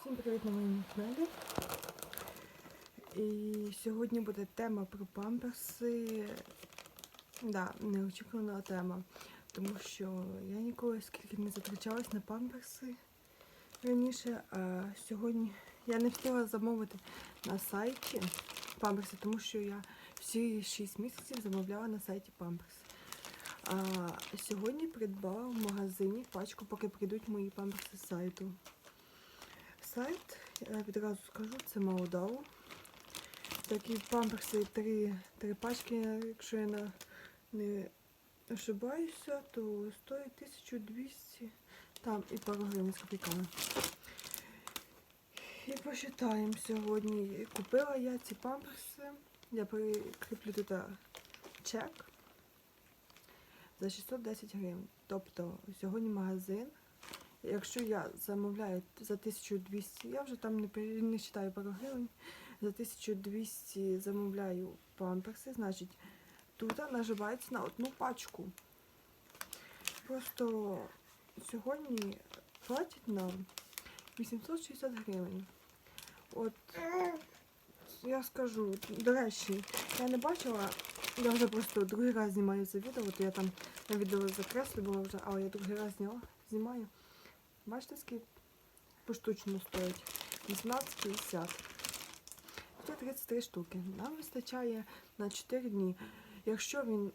Всім привіт на моєму каналі. І сьогодні буде тема про памперси. Да, неочікувана тема. Тому що я ніколи скільки не затрачалась на памперси раніше, а сьогодні я не хотіла замовити на сайті памперси, тому що я всі 6 місяців замовляла на сайті памперс. А сьогодні придбала в магазині пачку, поки прийдуть мої памперси з сайту. Сайт, я відразу скажу, це Маудау. Такі памперси, три, три пачки, якщо я на, не ошибаюся, то стоїть 1200 там і пару гривень з копійками. І посчитаємо сьогодні. Купила я ці памперси. Я прикріплю тут чек за 610 гривень. Тобто сьогодні магазин. Якщо я замовляю за 1200, я вже там не, не читаю пару гривень. За 1200 замовляю памперси, значить тут наживається на одну пачку. Просто сьогодні платять нам 860 гривень. От я скажу, до речі, я не бачила, я вже просто другий раз знімаю це відео, то я там на відео закреслю було вже, але я другий раз зняла, знімаю. Бачите, скільки поштучно стоїть? 18,50. Тут 33 штуки. Нам вистачає на 4 дні. Якщо він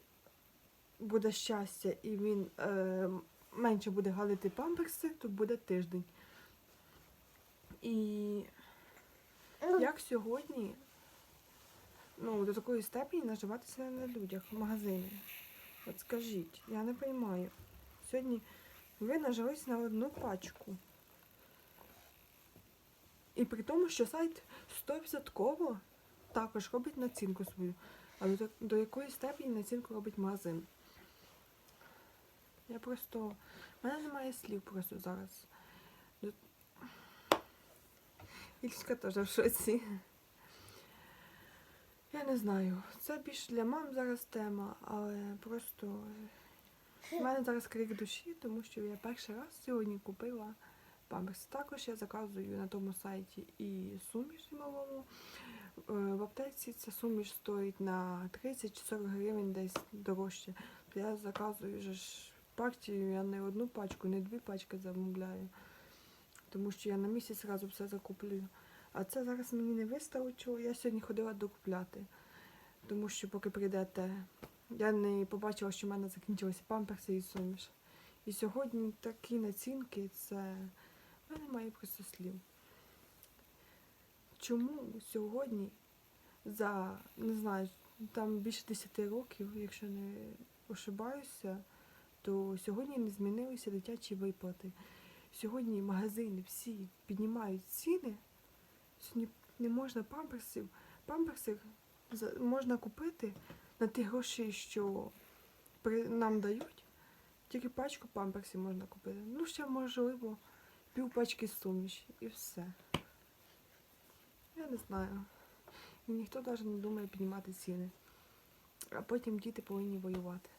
буде щастя і він е, менше буде галити памперси, то буде тиждень. І як сьогодні ну, до такої степені наживатися на людях в магазині? От скажіть, я не розумію. Сьогодні ви нажились на одну пачку. І при тому, що сайт 100% також робить націнку свою. Але до, до якої степені націнку робить магазин? Я просто. У мене немає слів просто зараз. До- Ільська теж в шоці. Я не знаю. Це більше для мам зараз тема, але просто у мене зараз крик душі, тому що я перший раз сьогодні купила памперс. Також я заказую на тому сайті і суміш зимовому. Е, В аптеці ця суміш стоїть на 30 чи 40 гривень десь дорожче. Я заказую вже ж партію, я не одну пачку, не дві пачки замовляю. Тому що я на місяць зразу все закуплю. А це зараз мені не виставить. Я сьогодні ходила докупляти. Тому що поки прийдете, я не побачила, що в мене закінчилися памперси і суміш. І сьогодні такі націнки, це в мене немає просто слів. Чому сьогодні за, не знаю, там більше 10 років, якщо не ошибаюся, то сьогодні не змінилися дитячі виплати. Сьогодні магазини всі піднімають ціни. Сьогодні не можна памперсів. Памперси можна купити на ті гроші, що нам дають. Тільки пачку памперсів можна купити. Ну, ще можливо, пів пачки суміші і все. Я не знаю. І ніхто навіть не думає піднімати ціни. А потім діти повинні воювати.